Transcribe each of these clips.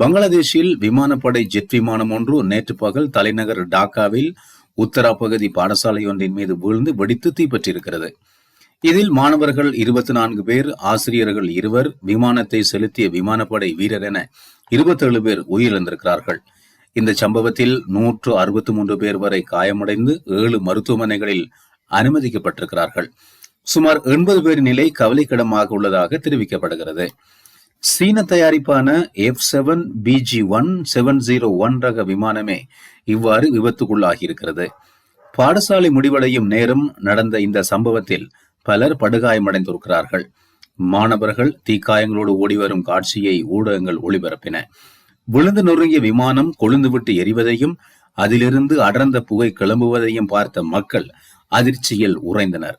பங்களாதேஷில் விமானப்படை ஜெட் விமானம் ஒன்று நேற்று பகல் தலைநகர் டாக்காவில் உத்தரா பகுதி பாடசாலை ஒன்றின் மீது விழுந்து வெடித்து தீப்பற்றிருக்கிறது. இதில் மாணவர்கள் இருபத்தி நான்கு பேர் ஆசிரியர்கள் இருவர் விமானத்தை செலுத்திய விமானப்படை வீரர் என இருபத்தேழு பேர் உயிரிழந்திருக்கிறார்கள். இந்த சம்பவத்தில் நூற்று அறுபத்தி மூன்று பேர் வரை காயமடைந்து ஏழு மருத்துவமனைகளில் அனுமதிக்கப்பட்டிருக்கிறார்கள். சுமார் எண்பது பேர் நிலை கவலைக்கிடமாக உள்ளதாக தெரிவிக்கப்படுகிறது. சீன தயாரிப்பான F seven PG one seven zero one ரக விமானமே இவ்வாறு விபத்துக்குள்ளாகியிருக்கிறது. பாடசாலை முடிவடையும் நேரம் நடந்த இந்த சம்பவத்தில் பலர் படுகாயமடைந்திருக்கிறார்கள். மாணவர்கள் தீக்காயங்களோடு ஓடிவரும் காட்சியை ஊடகங்கள் ஒளிபரப்பின. விழுந்து நொறுங்கிய விமானம் கொழுந்துவிட்டு எரிவதையும் அதிலிருந்து அடர்ந்த புகை கிளம்புவதையும் பார்த்த மக்கள் அதிர்ச்சியில் உறைந்தனர்.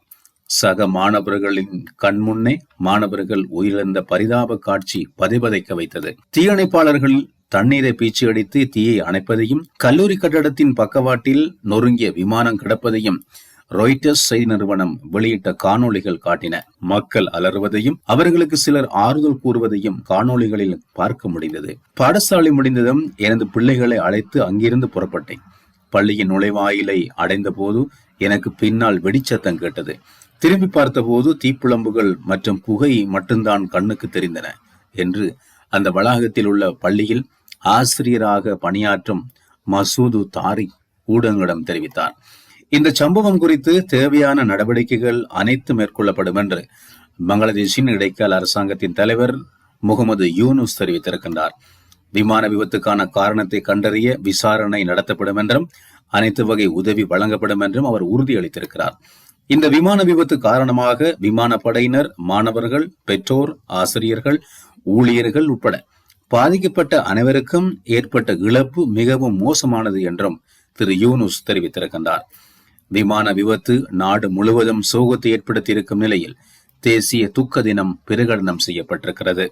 சக மாணவர்களின் கண்முன்னே மாணவர்கள் உயிரிழந்த பரிதாப காட்சி பதைபதைக்க வைத்தது. தீயணைப்பாளர்கள் தண்ணீரை பீச்சி அடித்து தீயை அணைப்பதையும் கல்லூரி கட்டடத்தின் பக்கவாட்டில் நொறுங்கிய விமானம் கிடப்பதையும் ராய்டர்ஸ் செய்தி நிறுவனம் வெளியிட்ட காணொளிகள் காட்டின. மக்கள் அலறுவதையும் அவர்களுக்கு சிலர் ஆறுதல் கூறுவதையும் காணொளிகளில் பார்க்க முடிந்தது. பாடசாலை முடிந்ததும் எனது பிள்ளைகளை அழைத்து அங்கிருந்து புறப்பட்டேன். பள்ளியின் நுழைவாயிலை அடைந்த போது எனக்கு பின்னால் வெடிச்சத்தம் கேட்டது. திரும்பி பார்த்தபோது தீப்புழம்புகள் மற்றும் புகை மட்டும்தான் கண்ணுக்கு தெரிந்தன என்று அந்த வளாகத்தில் உள்ள பள்ளியில் ஆசிரியராக பணியாற்றும் மசூது தாரிக் ஊடகங்களிடம் தெரிவித்தார். இந்த சம்பவம் குறித்து தேவையான நடவடிக்கைகள் அனைத்து மேற்கொள்ளப்படும் என்று பங்களாதேஷின் இடைக்கால அரசாங்கத்தின் தலைவர் முகமது யூனுஸ் தெரிவித்திருக்கின்றார். விமான விபத்துக்கான காரணத்தை கண்டறிய விசாரணை நடத்தப்படும் என்றும் அனைத்து வகை உதவி வழங்கப்படும் என்றும் அவர் உறுதியளித்திருக்கிறார். இந்த விமான விபத்து காரணமாக விமானப்படையினர் மாணவர்கள் பெற்றோர் ஆசிரியர்கள் ஊழியர்கள் உட்பட பாதிக்கப்பட்ட அனைவருக்கும் ஏற்பட்ட இழப்பு மிகவும் மோசமானது என்றும் திரு யூனுஸ் தெரிவித்திருக்கின்றார். விமான விபத்து நாடு முழுவதும் சோகத்தை ஏற்படுத்தியிருக்கும் நிலையில் தேசிய துக்க தினம் பிரகடனம் செய்யப்பட்டிருக்கிறது.